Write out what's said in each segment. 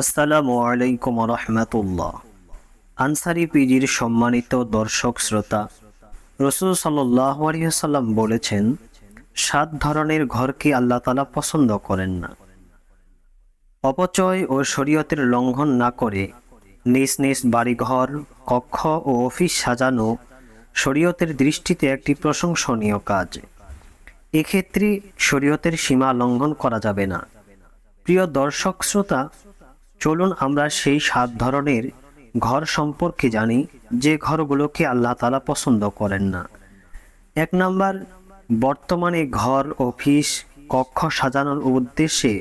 আসসালামু আলাইকুম রহমতুল্লাহ। আনসারি পিজির সম্মানিত দর্শক শ্রোতা, রসুল সাল্লাহ বলেছেন, সাত ধরনের ঘরকে আল্লাহ তালা পছন্দ করেন না। অপচয় ও শরীয়তের লঙ্ঘন না করে নিজ নিজ বাড়িঘর, কক্ষ ও অফিস সাজানো শরীয়তের দৃষ্টিতে একটি প্রশংসনীয় কাজ। এক্ষেত্রে শরীয়তের সীমা লঙ্ঘন করা যাবে না। প্রিয় দর্শক শ্রোতা চলুন আমরা সেই সাত ধরনের ঘর সম্পর্কে জানি, যে ঘরগুলোকে আল্লাহ তালা পছন্দ করেন না। এক নাম্বার, বর্তমানে ঘর, অফিস, কক্ষ সাজানোর উদ্দেশ্যে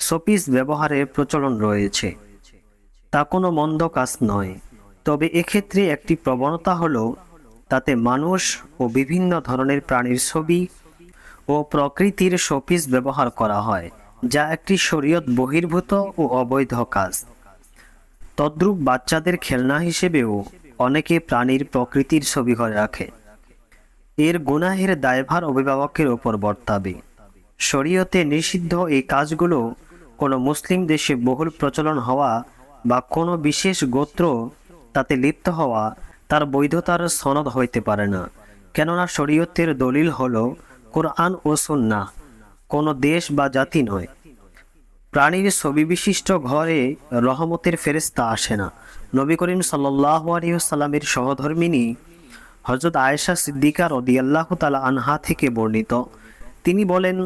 শোপিস ব্যবহারের প্রচলন রয়েছে। তা কোনো মন্দ কাজ নয়, তবে এক্ষেত্রে একটি প্রবণতা হলো, তাতে মানুষ ও বিভিন্ন ধরনের প্রাণীর ছবি ও প্রকৃতির শোপিস ব্যবহার করা হয়। যা একটি শরীয়ত বহির্ভূত ও অবৈধ কাজ। তদ্রূপ বাচ্চাদের খেলনা হিসেবেও অনেকে প্রাণীর প্রকৃতির ছবি ঘরে রাখে। এর গুনাহের দায়ভার অভিভাবকের ওপর বর্তাবে। শরীয়তে নিষিদ্ধ এই কাজগুলো কোনো মুসলিম দেশে বহুল প্রচলন হওয়া বা কোনো বিশেষ গোত্র তাতে লিপ্ত হওয়া তার বৈধতার সনদ হইতে পারে না। কেননা শরীয়তের দলিল হল কোরআন ও সুন্না কোনো দেশ বা জাতি নয়। প্রাণীর ছবি বিশিষ্ট ঘরে রহমতের ফেরেস্তা আসে না। নবী করিম সাল্লাহ আলিয়াল্লামের সহধর্মিনী হজরত আয়েশা সিদ্দিকা রদিয়াল্লাহ তালা আনহা থেকে বর্ণিত। তিনি বলেন,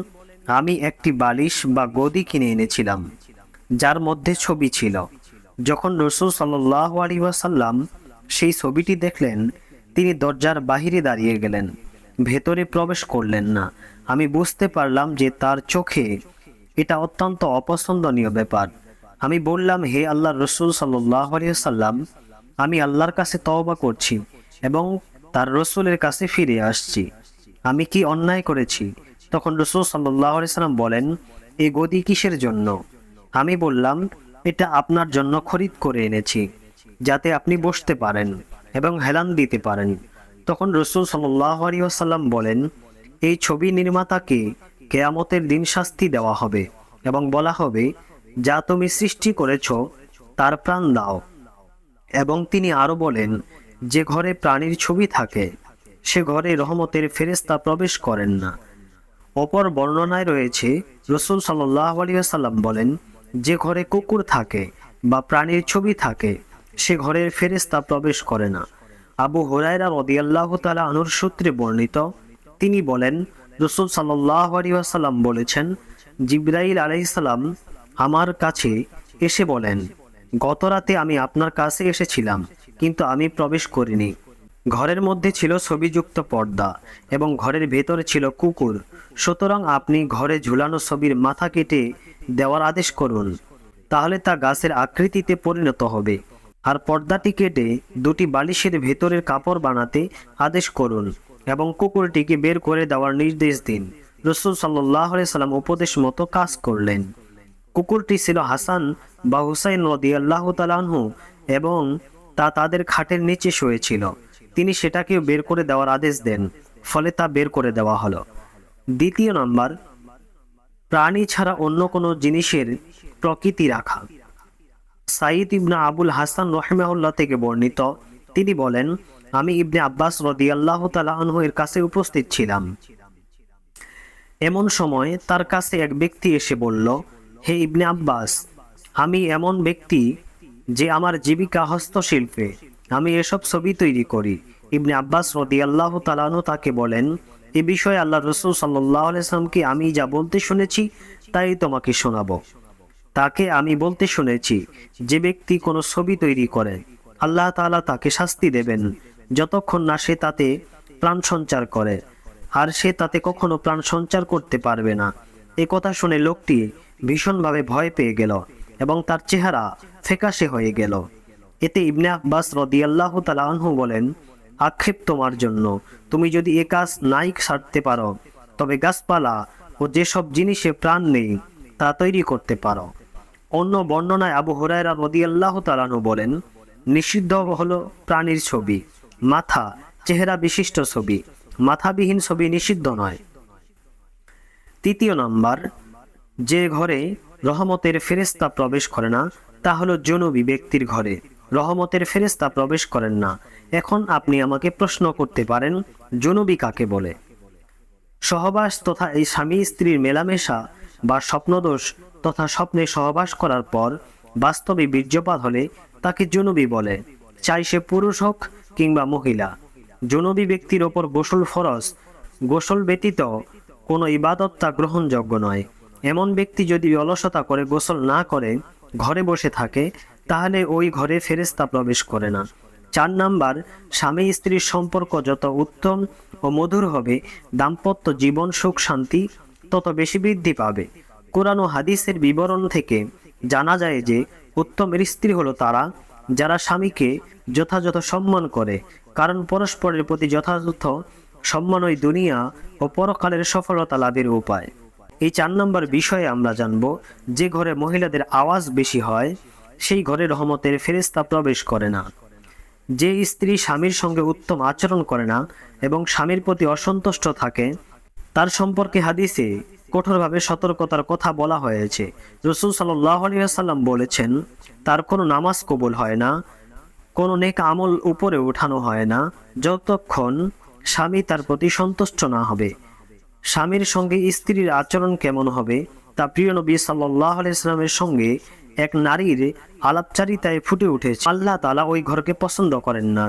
আমি একটি বালিশ বা গদি কিনে এনেছিলাম, যার মধ্যে ছবি ছিল। যখন রসুল সাল্লাহ আলিয়াসাল্লাম সেই ছবিটি দেখলেন, তিনি দরজার বাহিরে দাঁড়িয়ে গেলেন, ভেতরে প্রবেশ করলেন না। আমি বুঝতে পারলাম যে তার চোখে এটা অত্যন্ত অপছন্দনীয় ব্যাপার। আমি বললাম, হে আল্লাহ রসুল সাল্লাম আমি আল্লাহর কাছে তওবা করছি এবং তার রসুলের কাছে ফিরে আসছি। আমি কি অন্যায় করেছি? তখন রসুল সাল্লাহ সাল্লাম বলেন এই গদি কিসের জন্য? আমি বললাম, এটা আপনার জন্য খরিদ করে এনেছি, যাতে আপনি বসতে পারেন এবং হেলান দিতে পারেন। তখন রসুল সাল্লাহ সাল্লাম বলেন এই ছবি নির্মাতাকে কেয়ামতের দিন শাস্তি দেওয়া হবে এবং বলা হবে, যা তুমি সৃষ্টি করেছ, তার প্রাণ দাও। এবং তিনি আরও বলেন, যে ঘরে প্রাণীর ছবি থাকে, সে ঘরে রহমতের ফেরেস্তা প্রবেশ করেন না। অপর বর্ণনায় রয়েছে, রসুল সাল্লাহ আলিয়াল্লাম বলেন, যে ঘরে কুকুর থাকে বা প্রাণীর ছবি থাকে, সে ঘরের ফেরেস্তা প্রবেশ করে না। আবু হরাইরা রদিয়াল্লাহ তালা আনুর সূত্রে বর্ণিত তিনি বলেন, রসুল আলিয়াল্লাম বলেছেন, জিব্রাইল আলাইসাল্লাম আমার কাছে এসে বলেন, গত রাতে আমি আপনার কাছে এসেছিলাম, কিন্তু আমি প্রবেশ করিনি। ঘরের মধ্যে ছিল ছবিযুক্ত পর্দা এবং ঘরের ভেতরে ছিল কুকুর। সুতরাং আপনি ঘরে ঝুলানো ছবির মাথা কেটে দেওয়ার আদেশ করুন, তাহলে তা গাছের আকৃতিতে পরিণত হবে। আর পর্দাটি কেটে দুটি বালিশের ভেতরের কাপড় বানাতে আদেশ করুন। এবং কুকুরটিকে বের করে দেওয়ার নির্দেশ দিন। রসুল সাল্লাহ সাল্লাম উপদেশ মতো কাজ করলেন। কুকুরটি ছিল হাসান বা হুসাইন রদি আল্লাহ তালাহু এবং তা তাদের খাটের নিচে শুয়েছিল। তিনি সেটাকেও বের করে দেওয়ার আদেশ দেন, ফলে তা বের করে দেওয়া হলো। দ্বিতীয় নম্বর, প্রাণী ছাড়া অন্য কোনো জিনিসের প্রকৃতি রাখা। সাইদ ইবনা আবুল হাসান রহমাউল্লাহ থেকে বর্ণিত, তিনি বলেন আমি ইবনে আব্বাস রদি আল্লাহ তালাহু এর কাছে উপস্থিত ছিলাম। এমন সময় তার কাছে এক ব্যক্তি এসে বলল, হে ইবনে আব্বাস, আমি এমন ব্যক্তি যে আমার জীবিকা হস্তশিল্পে। আমি এসব ছবি তৈরি করি। ইবনে আব্বাস রদি আল্লাহ তালানু তাকে বলেন, এ বিষয়ে আল্লাহ রসুল সাল্লাহ আলাইসলামকে আমি যা বলতে শুনেছি, তাই তোমাকে শোনাবো। তাকে আমি বলতে শুনেছি, যে ব্যক্তি কোনো ছবি তৈরি করে, আল্লাহ তালা তাকে শাস্তি দেবেন। যতক্ষণ না সে তাতে প্রাণ সঞ্চার করে, আর সে তাতে কখনো প্রাণ সঞ্চার করতে পারবে না। এ কথা শুনে লোকটি ভীষণভাবে ভয় পেয়ে গেল এবং তার চেহারা ফেকাশে হয়ে গেল। এতে ইবনে আব্বাস রদিয়াল্লাহ তালাহু বলেন, আক্ষেপ তোমার জন্য। তুমি যদি এ কাজ নাই সারতে পারো, তবে গাছপালা ও যেসব জিনিসে প্রাণ নেই, তা তৈরি করতে পারো। অন্য বর্ণনায় আবু হরাইরা রদিয়াল্লাহ তালানু বলেন, নিষিদ্ধ হলো প্রাণীর ছবি। মাথা, চেহারা বিশিষ্ট ছবি, মাথাবিহীন ছবি নিষিদ্ধ নয়। তৃতীয় নাম্বার, যে ঘরে রহমতের ফেরেস্তা প্রবেশ করে না, তা হলো জনবী ব্যক্তির ঘরে। রহমতের ফেরেস্তা প্রবেশ করেন না। এখন আপনি আমাকে প্রশ্ন করতে পারেন, জনবী কাকে বলে? সহবাস তথা এই স্বামী স্ত্রীর মেলামেশা বা স্বপ্নদোষ তথা স্বপ্নে সহবাস করার পর বাস্তবে বীর্যপাত হলে তাকে জনবী বলে। চাই সে পুরুষ হোক কিংবা মহিলা, জনবী ব্যক্তির ওপর গোসল ফরজ, গোসল ব্যতীত কোনো ইবাদত তা গ্রহণযোগ্য নয়। এমন ব্যক্তি যদি অলসতা করে গোসল না করে ঘরে বসে থাকে, তাহলে ওই ঘরে ফেরেস্তা প্রবেশ করে না। চার নাম্বার, স্বামী স্ত্রীর সম্পর্ক যত উত্তম ও মধুর হবে, দাম্পত্য জীবন সুখ শান্তি তত বেশি বৃদ্ধি পাবে। কোরআন ও হাদিসের বিবরণ থেকে জানা যায় যে উত্তমের স্ত্রী হলো তারা যারা স্বামীকে যথাযথ সম্মান করে, কারণ পরস্পরের প্রতি যথাযথ সম্মান ওই দুনিয়া ও পরকালের সফলতা লাভের উপায়। এই চার নম্বর বিষয়ে আমরা জানব, যে ঘরে মহিলাদের আওয়াজ বেশি হয়, সেই ঘরে রহমতের ফেরেস্তা প্রবেশ করে না। যে স্ত্রী স্বামীর সঙ্গে উত্তম আচরণ করে না এবং স্বামীর প্রতি অসন্তুষ্ট থাকে, তার সম্পর্কে হাদিসে কঠোরভাবে সতর্কতার কথা বলা হয়েছে। রসুল সাল্লাম বলেছেন, তার কোনো নামাজ কবুল হয় না, কোনো নেক আমল উপরে উঠানো হয় না, যতক্ষণ স্বামী তার প্রতি সন্তুষ্ট না হবে। স্বামীর সঙ্গে স্ত্রীর আচরণ কেমন হবে, তা প্রিয় নবী সাল্লাহ আলাইস্লামের সঙ্গে এক নারীর আলাপচারিতায় ফুটে উঠেছে। আল্লাহ তালা ওই ঘরকে পছন্দ করেন না।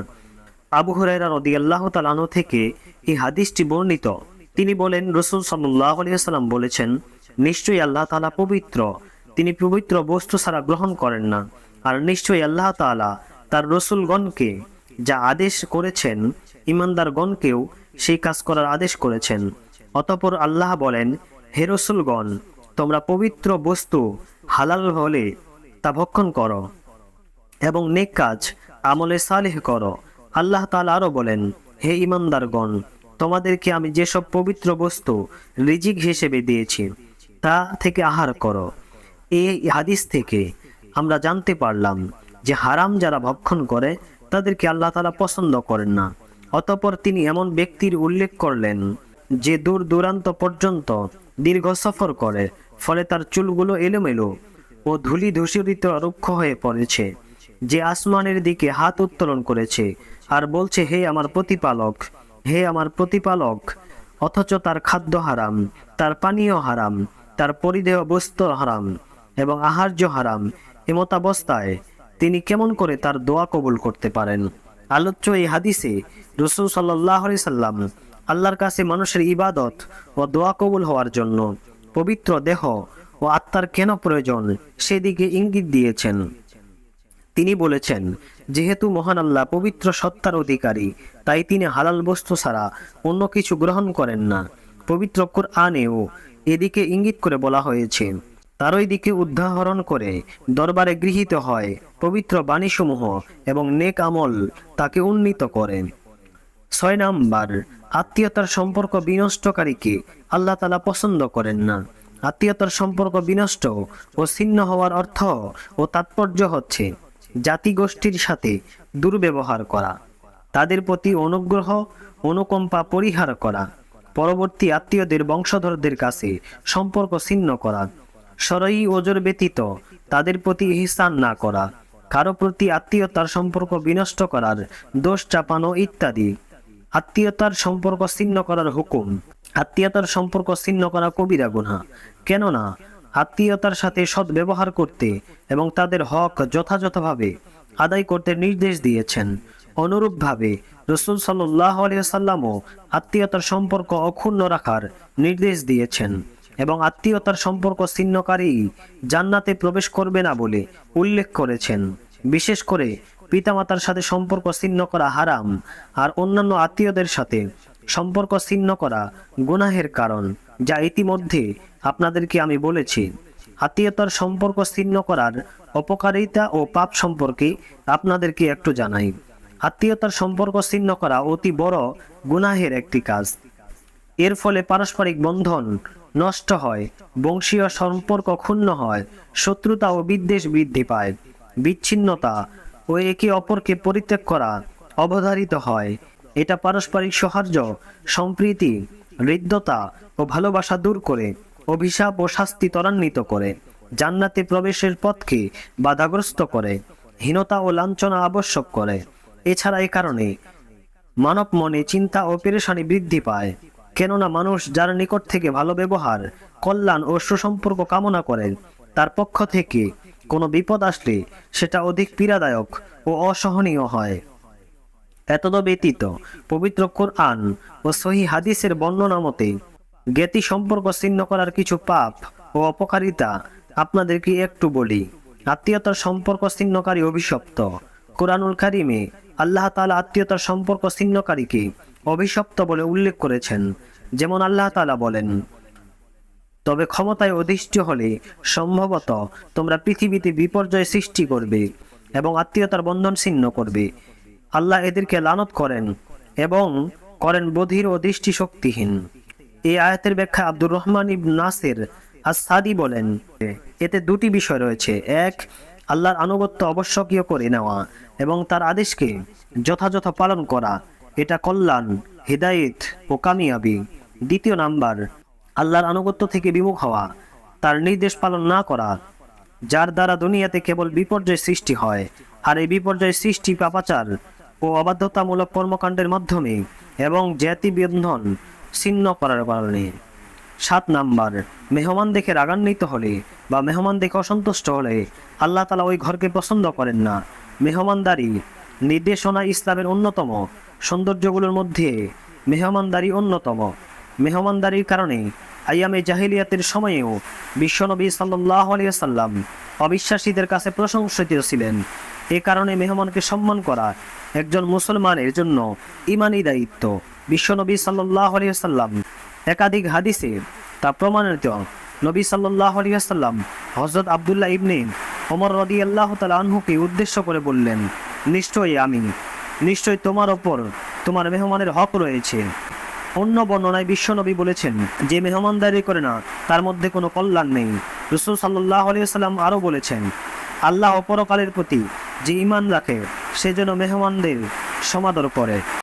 আবু হুরাইরা রদি আল্লাহ তালানো থেকে এই হাদিসটি বর্ণিত। তিনি বলেন, রসুল সাল্লাহ আলিয়াল্লাম বলেছেন, নিশ্চয়ই আল্লাহ তালা পবিত্র। তিনি পবিত্র বস্তু ছাড়া গ্রহণ করেন না। আর নিশ্চয়ই আল্লাহ তালা তার রসুলগণকে যা আদেশ করেছেন ইমানদারগণকেও সেই কাজ করার আদেশ করেছেন। অতপর আল্লাহ বলেন, হে রসুলগণ, তোমরা পবিত্র বস্তু হালাল হলে তা ভক্ষণ করো এবং নেক কাজ আমলে সালেহ করো। আল্লাহ তাআলা আরও বলেন, হে ইমানদারগণ তোমাদেরকে আমি যেসব পবিত্র বস্তু রিজিক হিসেবে দিয়েছি, তা থেকে আহার করো। এই হাদিস থেকে আমরা জানতে পারলাম যে হারাম যারা ভক্ষণ করে, তাদেরকে আল্লাহ তালা পছন্দ করেন না। অতপর তিনি এমন ব্যক্তির উল্লেখ করলেন যে দূর দূরান্ত পর্যন্ত দীর্ঘ সফর করে, ফলে তার চুলগুলো এলোমেলো ও ধূলি ধূসরিত রুক্ষ হয়ে পড়েছে, যে আসমানের দিকে হাত উত্তোলন করেছে আর বলছে, হে আমার প্রতিপালক হে আমার প্রতিপালক, অথচ তার খাদ্য হারাম, তার পানীয় হারাম, তার পরিদেহ বস্ত্র হারাম এবং আহার্য হারাম এমতাবস্থায় তিনি কেমন করে তার দোয়া কবুল করতে পারেন? আলোচ্য এই হাদিসে রসুল সাল্লাহ সাল্লাম আল্লাহর কাছে মানুষের ইবাদত ও দোয়া কবুল হওয়ার জন্য পবিত্র দেহ ও আত্মার কেন প্রয়োজন সেদিকে ইঙ্গিত দিয়েছেন। তিনি বলেছেন, যেহেতু মহান আল্লাহ পবিত্র সত্তার অধিকারী, তাই তিনি হালাল বস্তু ছাড়া অন্য কিছু গ্রহণ করেন না। পবিত্র কোরআনেও এদিকে ইঙ্গিত করে বলা হয়েছে, তারই দিকে উদাহরণ করে দরবারে গৃহীত হয় পবিত্র বাণীসমূহ এবং নেক আমল তাকে উন্নীত করে। ছয় নাম্বার, আত্মীয়তার সম্পর্ক বিনষ্টকারীকে আল্লাহ তালা পছন্দ করেন না। আত্মীয়তার সম্পর্ক বিনষ্ট ও ছিন্ন হওয়ার অর্থ ও তাৎপর্য হচ্ছে জাতিগোষ্ঠীর সাথে দুর্ব্যবহার করা, তাদের প্রতি অনুগ্রহ, অনুকম্পা পরিহার করা, পরবর্তী আত্মীয়দের বংশধরদের কাছে সম্পর্ক ছিন্ন করা সরই ওজর ব্যতীত তাদের প্রতি ইহসান না করা, কারও প্রতি আত্মীয়তার সম্পর্ক বিনষ্ট করার দোষ চাপানো ইত্যাদি। আত্মীয়তার সম্পর্ক ছিন্ন করার হুকুম, আত্মীয়তার সম্পর্ক ছিন্ন করা কবিরা গুনা কেননা আত্মীয়তার সাথে সৎ ব্যবহার করতে এবং তাদের হক যথাযথভাবে আদায় করতে নির্দেশ দিয়েছেন। অনুরূপভাবে রসুল সাল্লাহ আলিয়াল্লামও আত্মীয়তার সম্পর্ক অক্ষুণ্ণ রাখার নির্দেশ দিয়েছেন এবং আত্মীয়তার সম্পর্ক ছিন্নকারী জান্নাতে প্রবেশ করবে না বলে উল্লেখ করেছেন। বিশেষ করে পিতামাতার সাথে সম্পর্ক ছিন্ন করা হারাম আর অন্যান্য আত্মীয়দের সাথে সম্পর্ক ছিন্ন করা গুনাহের কারণ, যা ইতিমধ্যে আপনাদেরকে আমি বলেছি। আত্মীয়তার সম্পর্ক ছিন্ন করার অপকারিতা ও পাপ সম্পর্কে আপনাদেরকে একটু জানাই। আত্মীয়তার সম্পর্ক ছিন্ন করা অতি বড় গুনাহের একটি কাজ। এর ফলে পারস্পরিক বন্ধন নষ্ট হয়, বংশীয় সম্পর্ক ক্ষুণ্ণ হয়, শত্রুতা ও বিদ্বেষ বৃদ্ধি পায়, বিচ্ছিন্নতা ও একে অপরকে পরিত্যাগ করা অবধারিত হয় এটা পারস্পরিক সৌহার্দ্য, সম্প্রীতি, হৃদ্যতা ও ভালোবাসা দূর করে, অভিশাপ ও শাস্তি ত্বরান্বিত করে, জান্নাতে প্রবেশের পথকে বাধাগ্রস্ত করে, হীনতা ও লাঞ্ছনা আবশ্যক করে। এছাড়া এ কারণে মানব মনে চিন্তা ও পেরেশানি বৃদ্ধি পায়। কেননা মানুষ যার নিকট থেকে ভালো ব্যবহার, কল্যাণ ও সুসম্পর্ক কামনা করেন তার পক্ষ থেকে কোনো বিপদ আসলে সেটা অধিক পীড়াদায়ক ও অসহনীয় হয়। এতদ ব্যতীত পবিত্র কোরআন ও সহি হাদিসের বর্ণনা মতে, জ্ঞাতি সম্পর্ক ছিন্ন করার কিছু পাপ ও অপকারিতা আপনাদেরকে একটু বলি। আত্মীয়তার সম্পর্ক ছিন্নকারী অভিশপ্ত। কোরআনুল কারিমে আল্লাহ তালা আত্মীয়তার সম্পর্ক ছিন্নকারীকে অভিশপ্ত বলে উল্লেখ করেছেন, যেমন আল্লাহ তালা বলেন, তবে ক্ষমতায় অধিষ্ঠ হলে সম্ভবত তোমরা পৃথিবীতে বিপর্যয় সৃষ্টি করবে এবং আত্মীয়তার বন্ধন ছিন্ন করবে। আল্লাহ এদেরকে লানত করেন এবং করেন বধির ও দৃষ্টি শক্তিহীন এই আয়াতের ব্যাখ্যা আব্দুর রহমান ইব নাসির আর সাদি বলেন এতে দুটি বিষয় রয়েছে। এক, আল্লাহর আনুগত্য আবশ্যকীয় করে নেওয়া এবং তার আদেশকে যথাযথ পালন করা। এটা কল্যাণ, হৃদায়ত ও কামিয়াবি। দ্বিতীয় নাম্বার, আল্লাহর আনুগত্য থেকে বিমুখ হওয়া, তার নির্দেশ পালন না করা, যার দ্বারা দুনিয়াতে কেবল বিপর্যয় সৃষ্টি হয়। আর এই বিপর্যয় সৃষ্টি পাপাচার ও অবাধ্যতামূলক কর্মকাণ্ডের মাধ্যমে এবং জাতি বন্ধন ছিন্ন করার কারণে। সাত নাম্বার, মেহমান দেখে রাগান্বিত হলে বা মেহমান দেখে অসন্তুষ্ট হলে আল্লাহ তালা ওই ঘরকে পছন্দ করেন না। মেহমানদারি নির্দেশনা ইসলামের অন্যতম সৌন্দর্যগুলোর মধ্যে মেহমানদারি অন্যতম। মেহমানদারির কারণে আইয়ামে জাহিলিয়াতের সময়েও বিশ্বনবী সাল্লাহ আলিয়াল্লাম অবিশ্বাসীদের কাছে প্রশংসিত ছিলেন। এ কারণে মেহমানকে সম্মান করা একজন মুসলমানের জন্য ইমানি দায়িত্ব। বিশ্বনবী সাল্লাহ আলিয়াল্লাম একাধিক হাদিসে তা প্রমাণিত। নবী সাল্লাহ আলিয়াল্লাম হজরত আবদুল্লাহ ইবনে ওমর রদি আল্লাহ তালা আনহুকে উদ্দেশ্য করে বললেন, নিশ্চয়ই আমি। নিশ্চয়ই তোমার ওপর তোমার মেহমানের হক রয়েছে। অন্য বর্ণনায় বিশ্বনবী বলেছেন, যে মেহমানদারি করে না, তার মধ্যে কোনো কল্যাণ নেই। রসুল সাল্লাহ আলিয়াল্লাম আরও বলেছেন, আল্লাহ অপরকালের প্রতি যে ইমান রাখে সে যেন মেহমানদের সমাদর করে।